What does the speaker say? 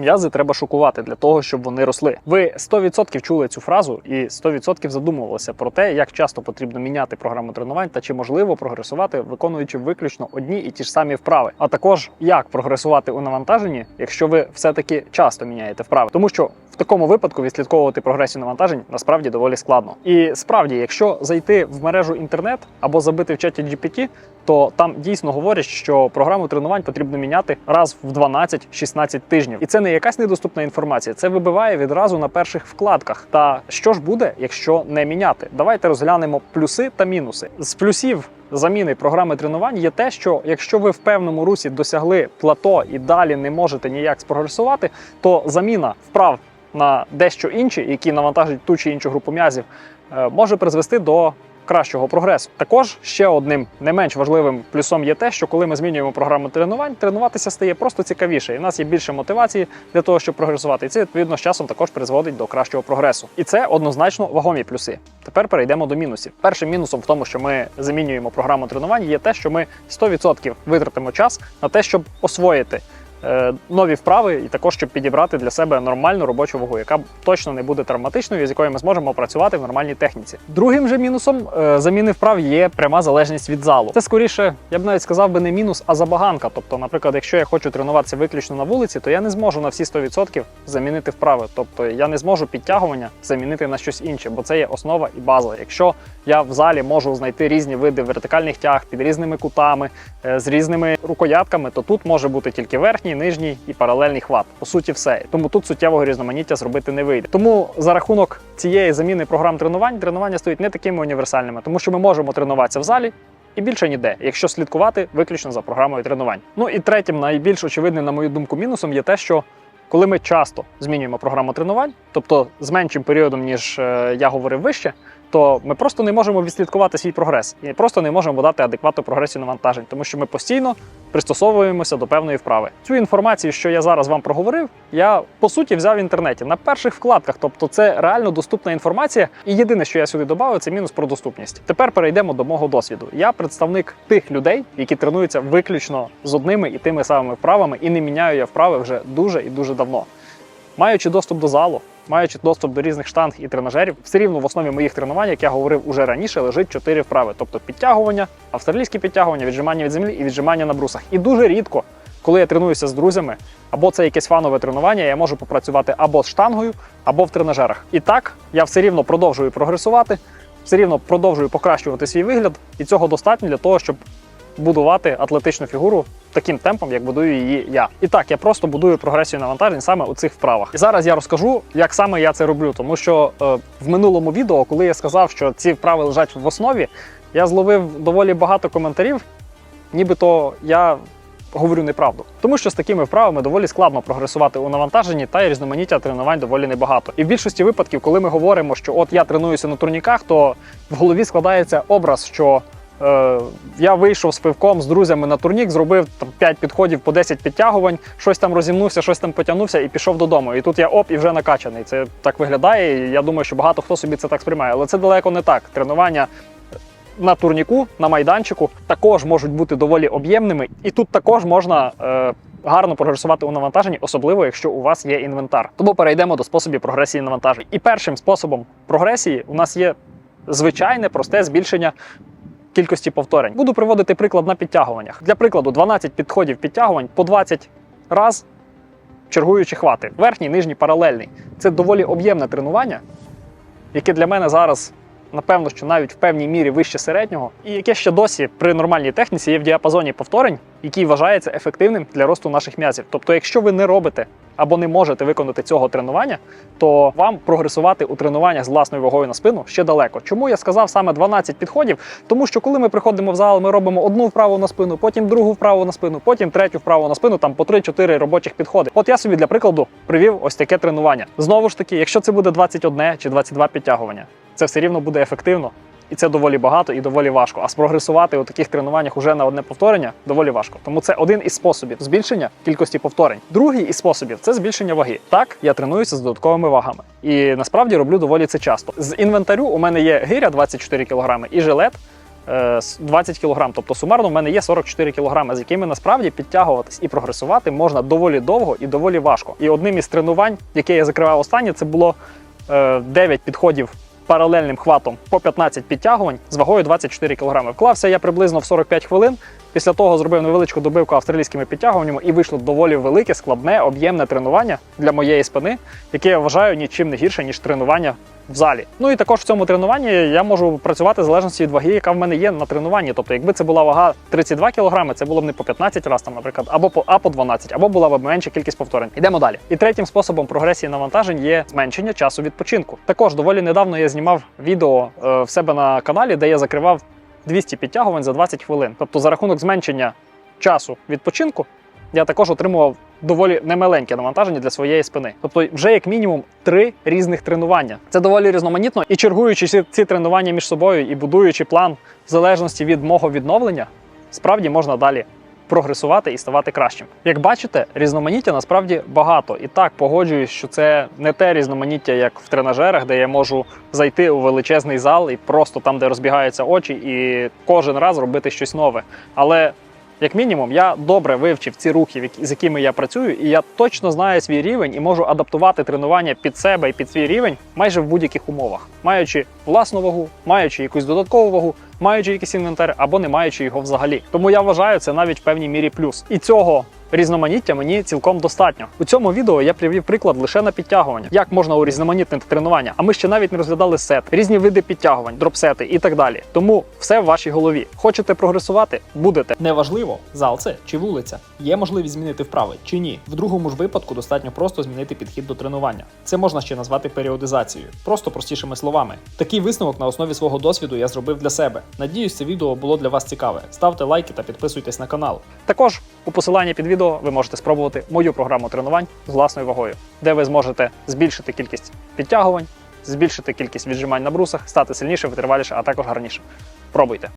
М'язи треба шокувати для того, щоб вони росли. Ви 100% чули цю фразу і 100% задумувалися про те, як часто потрібно міняти програму тренувань та чи можливо прогресувати, виконуючи виключно одні і ті ж самі вправи. А також як прогресувати у навантаженні, якщо ви все-таки часто міняєте вправи, тому що в такому випадку відслідковувати прогресію навантажень насправді доволі складно. І справді, якщо зайти в мережу інтернет або забити в чаті GPT, то там дійсно говорять, що програму тренувань потрібно міняти раз в 12-16 тижнів. І це не якась недоступна інформація, це вибиває відразу на перших вкладках. Та що ж буде, якщо не міняти? Давайте розглянемо плюси та мінуси. З плюсів заміни програми тренувань є те, що якщо ви в певному русі досягли плато і далі не можете ніяк спрогресувати, то заміна вправ на дещо інші, які навантажують ту чи іншу групу м'язів, е, може призвести до кращого прогресу. Також ще одним не менш важливим плюсом є те, що коли ми змінюємо програму тренувань, тренуватися стає просто цікавіше. І в нас є більше мотивації для того, щоб прогресувати. І це відповідно з часом також призводить до кращого прогресу. І це однозначно вагомі плюси. Тепер перейдемо до мінусів. Першим мінусом в тому, що ми замінюємо програму тренувань, є те, що ми 100% витратимо час на те, щоб освоїти нові вправи, і також щоб підібрати для себе нормальну робочу вагу, яка точно не буде травматичною, з якою ми зможемо працювати в нормальній техніці. Другим же мінусом е, заміни вправ є пряма залежність від залу. Це скоріше, я б навіть сказав би не мінус, а забаганка. Тобто, наприклад, якщо я хочу тренуватися виключно на вулиці, то я не зможу на всі 100% замінити вправи. Тобто я не зможу підтягування замінити на щось інше, бо це є основа і база. Якщо я в залі можу знайти різні види вертикальних тяг під різними кутами, е, з різними рукоятками, то тут може бути тільки верхній, нижній і паралельний хват. По суті, все. Тому тут суттєвого різноманіття зробити не вийде. Тому за рахунок цієї заміни програм тренувань тренування стають не такими універсальними, тому що ми можемо тренуватися в залі. І більше ніде, якщо слідкувати виключно за програмою тренувань. Ну і третім, найбільш очевидним, на мою думку, мінусом є те, що коли ми часто змінюємо програму тренувань, тобто з меншим періодом, ніж е, я говорив вище, то ми просто не можемо відслідкувати свій прогрес і просто не можемо дати адекватну прогресію навантажень, тому що ми постійно пристосовуємося до певної вправи. Цю інформацію, що я зараз вам проговорив, я по суті взяв в інтернеті на перших вкладках. Тобто, це реально доступна інформація. І єдине, що я сюди додав, це мінус про доступність. Тепер перейдемо до мого досвіду. Я представник тих людей, які тренуються виключно з одними і тими самими вправами, і не міняю я вправи вже дуже і дуже давно. Маючи доступ до залу, маючи доступ до різних штанг і тренажерів, все рівно в основі моїх тренувань, як я говорив уже раніше, лежить чотири вправи: тобто підтягування, австралійські підтягування, віджимання від землі і віджимання на брусах. І дуже рідко, коли я тренуюся з друзями, або це якесь фанове тренування, я можу попрацювати або з штангою, або в тренажерах. І так я все рівно продовжую прогресувати, все рівно продовжую покращувати свій вигляд, і цього достатньо для того, щоб будувати атлетичну фігуру таким темпом, як будую її я. І так, я просто будую прогресію навантажень саме у цих вправах. І зараз я розкажу, як саме я це роблю, тому що е, в минулому відео, коли я сказав, що ці вправи лежать в основі, я зловив доволі багато коментарів, нібито я. Говорю неправду, тому що з такими вправами доволі складно прогресувати у навантаженні та різноманіття тренувань доволі небагато. І в більшості випадків, коли ми говоримо, що от я тренуюся на турніках, то в голові складається образ, що я вийшов з пивком з друзями на турнік, зробив там 5 підходів по 10 підтягувань, щось там розімнувся, щось там потягнувся і пішов додому. І тут я оп, і вже накачаний. Це так виглядає. і Я думаю, що багато хто собі це так сприймає. Але це далеко не так. Тренування на турніку, на майданчику також можуть бути доволі об'ємними, і тут також можна. Е, Гарно прогресувати у навантаженні, особливо якщо у вас є інвентар. Тому перейдемо до способів прогресії навантажень. І першим способом прогресії у нас є звичайне просте збільшення кількості повторень. Буду приводити приклад на підтягуваннях. Для прикладу, 12 підходів підтягувань по 20 раз чергуючи хвати. Верхній, нижній, паралельний. Це доволі об'ємне тренування, яке для мене зараз. Напевно, що навіть в певній мірі вище середнього, і яке ще досі при нормальній техніці є в діапазоні повторень, який вважається ефективним для росту наших м'язів. Тобто, якщо ви не робите або не можете виконати цього тренування, то вам прогресувати у тренуваннях з власною вагою на спину ще далеко. Чому я сказав саме 12 підходів? Тому що коли ми приходимо в зал, ми робимо одну вправу на спину, потім другу вправу на спину, потім третю вправу на спину, там по 3-4 робочих підходи. От я собі для прикладу привів ось таке тренування. Знову ж таки, якщо це буде 21 чи 22 підтягування, це все рівно буде ефективно. І це доволі багато і доволі важко. А спрогресувати у таких тренуваннях уже на одне повторення доволі важко. Тому це один із способів збільшення кількості повторень. Другий із способів це збільшення ваги. Так, я тренуюся з додатковими вагами. І насправді роблю доволі це часто. З інвентарю у мене є гиря 24 кг і жилет е, 20 кг. Тобто сумарно в мене є 44 кг, з якими насправді підтягуватись і прогресувати можна доволі довго і доволі важко. І одним із тренувань, яке я закривав останнє, це було е, 9 підходів паралельним хватом по 15 підтягувань з вагою 24 кг. Вклався я приблизно в 45 хвилин. Після того зробив невеличку добивку австралійськими підтягуваннями і вийшло доволі велике, складне, об'ємне тренування для моєї спини, яке я вважаю нічим не гірше, ніж тренування в залі. Ну і також в цьому тренуванні я можу працювати в залежності від ваги, яка в мене є на тренуванні. Тобто, якби це була вага 32 кг, це було б не по 15 разів, наприклад, або по а по 12, або була б менша кількість повторень. Йдемо далі. І третім способом прогресії навантажень є зменшення часу відпочинку. Також доволі недавно я знімав відео е, в себе на каналі, де я закривав 200 підтягувань за 20 хвилин. Тобто, за рахунок зменшення часу відпочинку я також отримував доволі немаленьке навантаження для своєї спини. Тобто, вже як мінімум три різних тренування. Це доволі різноманітно і чергуючи ці, ці тренування між собою і будуючи план в залежності від мого відновлення, справді можна далі прогресувати і ставати кращим. Як бачите, різноманіття насправді багато. І так погоджуюсь, що це не те різноманіття, як в тренажерах, де я можу зайти у величезний зал і просто там, де розбігаються очі, і кожен раз робити щось нове. Але як мінімум, я добре вивчив ці рухи, з якими я працюю, і я точно знаю свій рівень і можу адаптувати тренування під себе і під свій рівень майже в будь-яких умовах, маючи власну вагу, маючи якусь додаткову вагу, маючи якийсь інвентар або не маючи його взагалі. Тому я вважаю це навіть в певній мірі плюс. І цього. Різноманіття мені цілком достатньо. У цьому відео я привів приклад лише на підтягування, як можна урізноманітнити тренування. А ми ще навіть не розглядали сет, різні види підтягувань, дропсети і так далі. Тому все в вашій голові. Хочете прогресувати? Будете. Неважливо, зал це чи вулиця. Є можливість змінити вправи чи ні. В другому ж випадку достатньо просто змінити підхід до тренування. Це можна ще назвати періодизацією, просто простішими словами. Такий висновок на основі свого досвіду я зробив для себе. Надіюсь, це відео було для вас цікаве. Ставте лайки та підписуйтесь на канал. Також у посиланні під відео ви можете спробувати мою програму тренувань з власною вагою, де ви зможете збільшити кількість підтягувань, збільшити кількість віджимань на брусах, стати сильніше, витриваліше, а також гарніше. Пробуйте.